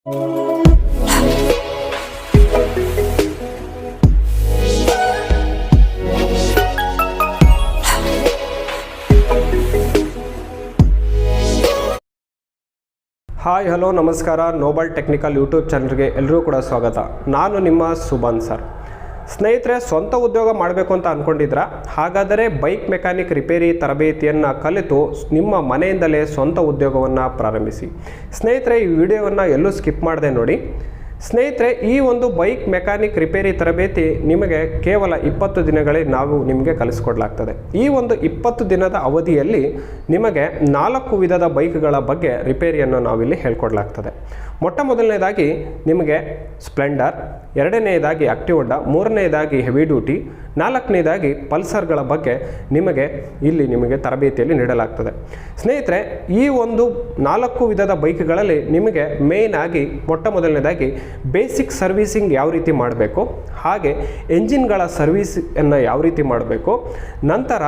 Hi hello ನಮಸ್ಕಾರ. Noble technical YouTube ಚಾನಲ್ಗೆ ಎಲ್ಲರೂ ಕೂಡ ಸ್ವಾಗತ. ನಾನು ನಿಮ್ಮ ಸುಬಾನ್ ಸರ್. ಸ್ನೇಹಿತರೆ, ಸ್ವಂತ ಉದ್ಯೋಗ ಮಾಡಬೇಕು ಅಂತ ಅಂದ್ಕೊಂಡಿದ್ರ ಹಾಗಾದರೆ ಬೈಕ್ ಮೆಕ್ಯಾನಿಕ್ ರಿಪೇರಿ ತರಬೇತಿಯನ್ನು ಕಲಿತು ನಿಮ್ಮ ಮನೆಯಿಂದಲೇ ಸ್ವಂತ ಉದ್ಯೋಗವನ್ನು ಪ್ರಾರಂಭಿಸಿ. ಸ್ನೇಹಿತರೆ, ಈ ವಿಡಿಯೋವನ್ನು ಎಲ್ಲೂ ಸ್ಕಿಪ್ ಮಾಡದೆ ನೋಡಿ. ಸ್ನೇಹಿತರೆ, ಈ ಒಂದು ಬೈಕ್ ಮೆಕ್ಯಾನಿಕ್ ರಿಪೇರಿ ತರಬೇತಿ ನಿಮಗೆ ಕೇವಲ ಇಪ್ಪತ್ತು ದಿನಗಳೇ ನಾವು ನಿಮಗೆ ಕಲಿಸ್ಕೊಡ್ಲಾಗ್ತದೆ. ಈ ಒಂದು ಇಪ್ಪತ್ತು ದಿನದ ಅವಧಿಯಲ್ಲಿ ನಿಮಗೆ ನಾಲ್ಕು ವಿಧದ ಬೈಕ್ಗಳ ಬಗ್ಗೆ ರಿಪೇರಿಯನ್ನು ನಾವಿಲ್ಲಿ ಹೇಳ್ಕೊಡ್ಲಾಗ್ತದೆ. ಮೊಟ್ಟ ಮೊದಲನೇದಾಗಿ ನಿಮಗೆ ಸ್ಪ್ಲೆಂಡರ್ ಎರಡನೆಯದಾಗಿ ಆಕ್ಟಿವೊಂಡ ಮೂರನೆಯದಾಗಿ ಹೆವಿ ಡ್ಯೂಟಿ, ನಾಲ್ಕನೇದಾಗಿ ಪಲ್ಸರ್ಗಳ ಬಗ್ಗೆ ನಿಮಗೆ ಇಲ್ಲಿ ನಿಮಗೆ ತರಬೇತಿಯಲ್ಲಿ ನೀಡಲಾಗ್ತದೆ. ಸ್ನೇಹಿತರೆ, ಈ ಒಂದು ನಾಲ್ಕು ವಿಧದ ಬೈಕ್ಗಳಲ್ಲಿ ನಿಮಗೆ ಮೇಯ್ನ್ ಆಗಿ ಮೊಟ್ಟ ಮೊದಲನೇದಾಗಿ ಬೇಸಿಕ್ ಸರ್ವೀಸಿಂಗ್ ಯಾವ ರೀತಿ ಮಾಡಬೇಕು, ಹಾಗೆ ಎಂಜಿನ್ಗಳ ಸರ್ವೀಸನ್ನು ಯಾವ ರೀತಿ ಮಾಡಬೇಕು, ನಂತರ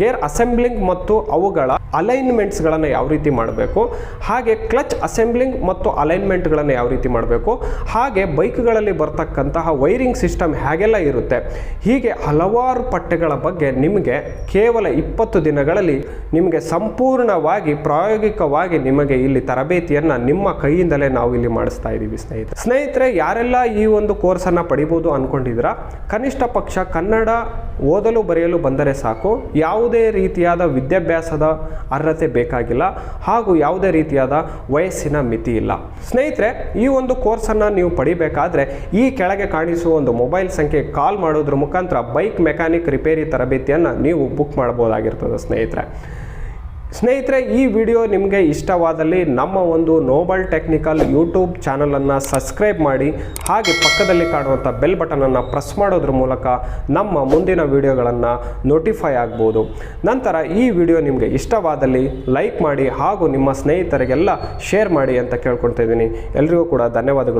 ಗೇರ್ ಅಸೆಂಬ್ಲಿಂಗ್ ಮತ್ತು ಅವುಗಳ ಅಲೈನ್ಮೆಂಟ್ಸ್ಗಳನ್ನು ಯಾವ ರೀತಿ ಮಾಡಬೇಕು, ಹಾಗೆ ಕ್ಲಚ್ ಅಸೆಂಬ್ಲಿಂಗ್ ಮತ್ತು ಅಲೈನ್ಮೆಂಟ್ಗಳನ್ನು ಯಾವ ರೀತಿ ಮಾಡಬೇಕು, ಹಾಗೆ ಬೈಕ್ಗಳಲ್ಲಿ ಬರ್ತಕ್ಕಂತಹ ವೈರಿಂಗ್ ಸಿಸ್ಟಮ್ ಹೇಗೆಲ್ಲ ಇರುತ್ತೆ, ಹೀಗೆ ಹಲವಾರು ಪಠ್ಯಗಳ ಬಗ್ಗೆ ನಿಮಗೆ ಕೇವಲ ಇಪ್ಪತ್ತು ದಿನಗಳಲ್ಲಿ ನಿಮಗೆ ಸಂಪೂರ್ಣವಾಗಿ ಪ್ರಾಯೋಗಿಕವಾಗಿ ನಿಮಗೆ ಇಲ್ಲಿ ತರಬೇತಿಯನ್ನು ನಿಮ್ಮ ಕೈಯಿಂದಲೇ ನಾವು ಇಲ್ಲಿ ಮಾಡಿಸ್ತಾ ಇದ್ದೀವಿ ಸ್ನೇಹಿತರೆ. ಸ್ನೇಹಿತರೆ, ಯಾರೆಲ್ಲ ಈ ಒಂದು ಕೋರ್ಸನ್ನು ಪಡಿಬೋದು ಅಂದ್ಕೊಂಡಿದ್ರ ಕನಿಷ್ಠ ಪಕ್ಷ ಕನ್ನಡ ಓದಲು ಬರೆಯಲು ಬಂದರೆ ಸಾಕು. ಯಾವುದೇ ರೀತಿಯಾದ ವಿದ್ಯಾಭ್ಯಾಸದ ಅರ್ಹತೆ ಬೇಕಾಗಿಲ್ಲ ಹಾಗೂ ಯಾವುದೇ ರೀತಿಯಾದ ವಯಸ್ಸಿನ ಮಿತಿ ಇಲ್ಲ. ಸ್ನೇಹಿತರೆ, ಈ ಒಂದು ಕೋರ್ಸನ್ನು ನೀವು ಪಡಿಬೇಕಾದ್ರೆ ಈ ಕೆಳಗೆ ಕಾಣಿಸುವ ಒಂದು ಮೊಬೈಲ್ ಸಂಖ್ಯೆ ಕಾಲ್ ಮಾಡೋದ್ರ ಮುಖಾಂತರ ಬೈಕ್ ಮೆಕ್ಯಾನಿಕ್ ರಿಪೇರಿ ತರಬೇತಿಯನ್ನು ನೀವು ಬುಕ್ ಮಾಡ್ಬೋದಾಗಿರ್ತದೆ ಸ್ನೇಹಿತರೆ. ಸ್ನೇಹಿತರೆ, ಈ ವಿಡಿಯೋ ನಿಮಗೆ ಇಷ್ಟವಾದಲ್ಲಿ ನಮ್ಮ ಒಂದು ನೋಬಲ್ ಟೆಕ್ನಿಕಲ್ ಯೂಟ್ಯೂಬ್ ಚಾನಲನ್ನು ಸಬ್ಸ್ಕ್ರೈಬ್ ಮಾಡಿ, ಹಾಗೆ ಪಕ್ಕದಲ್ಲಿ ಕಾಣುವಂಥ ಬೆಲ್ ಬಟನನ್ನು ಪ್ರೆಸ್ ಮಾಡೋದ್ರ ಮೂಲಕ ನಮ್ಮ ಮುಂದಿನ ವಿಡಿಯೋಗಳನ್ನು ನೋಟಿಫೈ ಆಗ್ಬೋದು. ನಂತರ ಈ ವಿಡಿಯೋ ನಿಮಗೆ ಇಷ್ಟವಾದಲ್ಲಿ ಲೈಕ್ ಮಾಡಿ ಹಾಗೂ ನಿಮ್ಮ ಸ್ನೇಹಿತರಿಗೆಲ್ಲ ಶೇರ್ ಮಾಡಿ ಅಂತ ಕೇಳ್ಕೊಳ್ತಾ ಇದ್ದೀನಿ. ಎಲ್ರಿಗೂ ಕೂಡ ಧನ್ಯವಾದಗಳು.